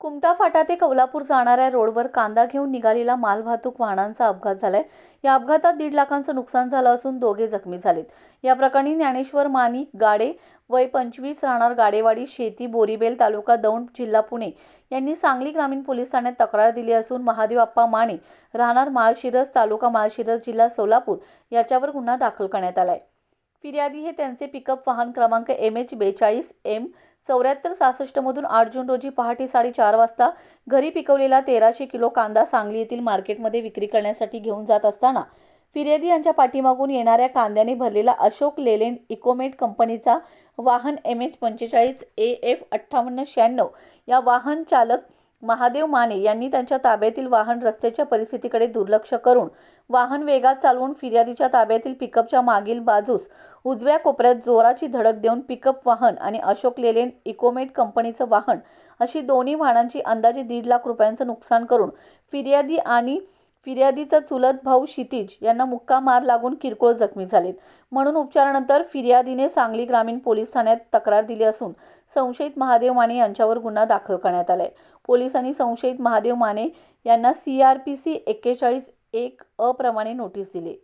कुमटा फाटा ते कौलापूर जाणाऱ्या रोडवर कांदा घेऊन निघालेला मालवाहतूक वाहनांचा अपघात झालाय. या अपघातात दीड लाखांचं नुकसान झालं असून दोघे जखमी झालेत. या प्रकरणी ज्ञानेश्वर मानिक गाडे वय पंचवीस राहणार गाडेवाडी शेती बोरीबेल तालुका दौंड जिल्हा पुणे यांनी सांगली ग्रामीण पोलीस ठाण्यात तक्रार दिली असून महादेव आप्पा माने राहणार माळशिरस तालुका माळशिरस जिल्हा सोलापूर याच्यावर गुन्हा दाखल करण्यात आलाय. फिर्यादी हे त्यांचे पिकअप वाहन क्रमांक एम एच बेचाळीस एम चौऱ्याहत्तर सहासष्टमधून आठ जून रोजी पहाटे साडेचार वाजता घरी पिकवलेला तेराशे किलो कांदा सांगली येथील मार्केटमध्ये विक्री करण्यासाठी घेऊन जात असताना फिर्यादी यांच्या पाठीमागून येणाऱ्या कांद्याने भरलेला अशोक लेलेंड इकोमेट कंपनीचा वाहन एम एच पंचेचाळीस ए एफ अठ्ठावन्न शहाण्णव या वाहन चालक महादेव माने यांनी त्यांच्या ताब्यातील वाहन रस्त्याच्या परिस्थितीकडे दुर्लक्ष करून वाहन वेगात चालवून फिर्यादीच्या ताब्यातील पिकअपच्या मागील बाजूस उजव्या कोपऱ्यात जोराची धडक देऊन पिकअप वाहन आणि अशोक लेलेन इकोमेट कंपनीचं वाहन अशी दोन्ही वाहनांची अंदाजे दीड लाख रुपयांचं नुकसान करून फिर्यादी आणि फिर्यादीचा चुलत भाऊ क्षितिज यांना मुक्का मार लागून किरकोळ जखमी झालेत. म्हणून उपचारानंतर फिर्यादीने सांगली ग्रामीण पोलीस ठाण्यात तक्रार दिली असून संशयित महादेव माने यांच्यावर गुन्हा दाखल करण्यात आलाय. पोलिसांनी संशयित महादेव माने यांना सी आर पी सी एक्केचाळीस एक अप्रमाणे नोटीस दिली.